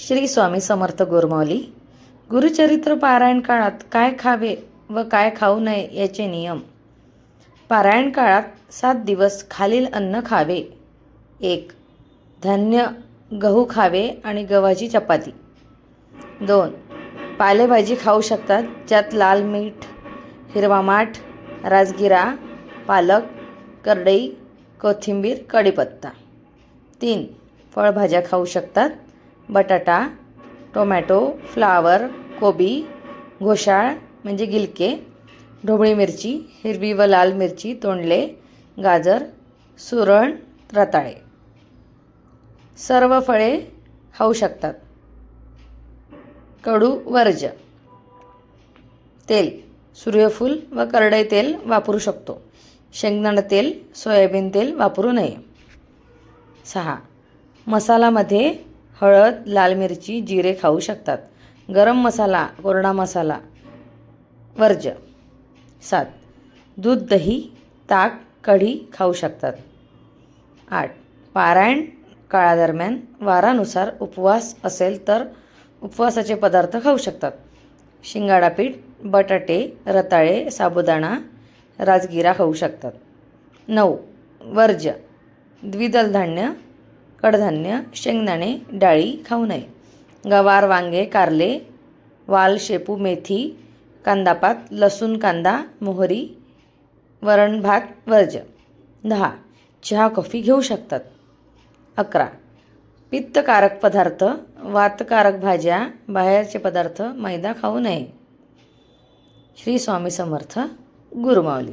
श्री स्वामी समर्थ गोरमावली गुरुचरित्र पारायण काळात काय खावे व काय खाऊ नये याचे नियम. पारायण काळात सात दिवस खालील अन्न खावे. एक धान्य गहू खावे आणि गव्हाची चपाती. दोन पालेभाजी खाऊ शकतात ज्यात लाल मीठ हिरवा माठ राजगिरा पालक करडई कोथिंबीर कढीपत्ता. तीन फळभाज्या खाऊ शकतात बटाटा टोमॅटो फ्लावर कोबी घोषाळ म्हणजे गिलके ढोबळी मिरची हिरवी व लाल मिरची तोंडले गाजर सुरण रताळे. सर्व फळे खाऊ शकतात. कडू वर्ज. तेल. सूर्यफूल व करडई तेल वापरू शकतो. शेंगदाणा तेल सोयाबीन तेल वापरू नये. सहा. मसालामध्ये हळद लाल मिरची जिरे खाऊ शकतात. गरम मसाला कोरडा मसाला वर्ज. सात. दूध दही ताक कढी खाऊ शकतात. आठ. पारायण काळादरम्यान वारानुसार उपवास असेल तर उपवासाचे पदार्थ खाऊ शकतात. शिंगाडा पीठ बटाटे रताळे साबुदाणा राजगिरा खाऊ शकतात. नऊ. वर्ज. द्विदल धान्य कडधान्य शेंगदाणे डाळी खाऊ नये. गवार वांगे कारले वाल शेपू मेथी कांदापात लसूण कांदा मोहरी वरण भात वर्ज. दहा. चहा कॉफी घेऊ शकतात. अकरा. पित्तकारक पदार्थ वातकारक भाज्या बाहेरचे पदार्थ मैदा खाऊ नये. श्री स्वामी समर्थ गुरुमावली